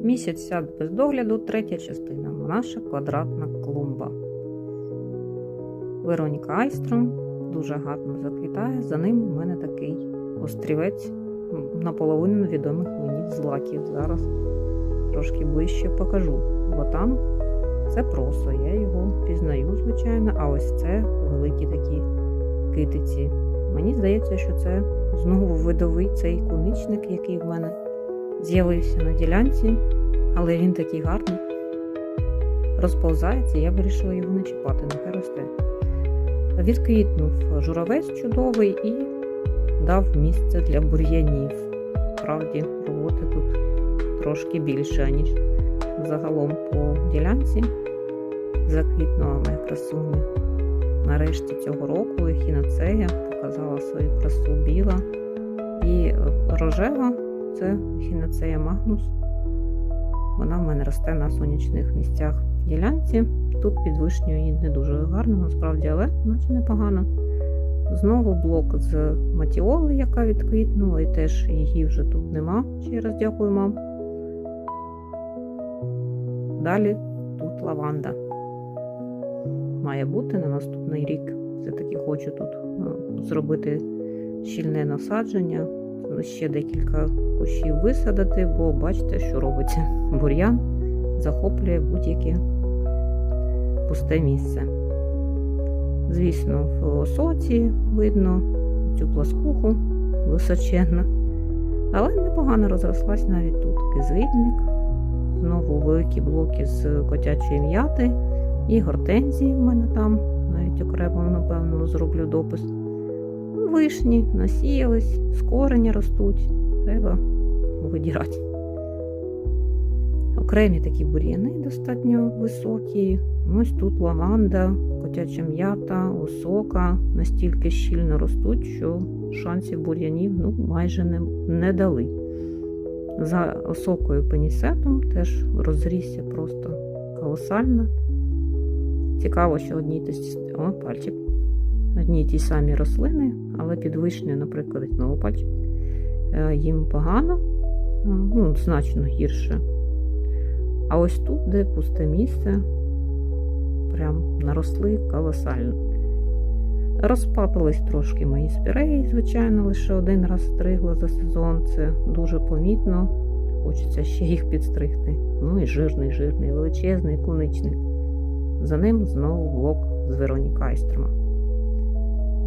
Місяць сяд без догляду, третя частина. Наша квадратна клумба. Вероніка Айстром дуже гарно заквітає. За ним у мене такий острівець наполовину відомих мені злаків. Зараз трошки ближче покажу, бо там це просо. Я його пізнаю, звичайно, а ось це великі такі китиці. Мені здається, що це знову видовий цей куничник, який в мене з'явився на ділянці, але він такий гарний. Розповзається, я вирішила його не чіпати, нехай росте. Відквітнув журавець чудовий і дав місце для бур'янів. Справді, роботи тут трошки більше, ніж загалом по ділянці. Заквітнула красуня. Нарешті цього року ехінацея показала свою красу біла і рожева це ехінацея магнус. Вона в мене росте на сонячних місцях в ділянці. Тут під вишнею її не дуже гарно, насправді, але наче непогано. Знову блок з матіоли, яка відквітнула, і теж її вже тут нема. Ще раз дякую, мам. Далі тут лаванда. Має бути на наступний рік. Все-таки хочу тут е, зробити щільне насадження. Ще декілька кущів висадити, бо бачите, що робиться. Бур'ян захоплює будь-яке пусте місце. Звісно, в соці видно цю пласкуху височенна, але непогано розрослась навіть тут. Кизвільник, знову великі блоки з котячої м'яти і гортензії в мене там, навіть окремо, напевно, зроблю допис. Вишні насіялись, з корення ростуть, треба видірати. Окремі такі бур'яни достатньо високі. Ось тут лаванда, котяча м'ята, осока настільки щільно ростуть, що шансів бур'янів ну, майже не, не дали. За осокою пенісетом теж розрісся просто колосально. Цікаво, що одні ті, О, пальчик. Одні ті самі рослини, але під вишнею, наприклад, знову їм погано, ну, значно гірше. А ось тут, де пусте місце, прям наросли колосально. Розпапились трошки мої спіреї, звичайно, лише один раз стригла за сезон. Це дуже помітно. Хочеться ще їх підстригти. Ну і жирний, жирний, величезний куничник. За ним знову блок з Вероніка Айстрома.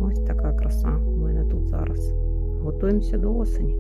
Ось така краса у мене тут зараз. Готуємося до осені.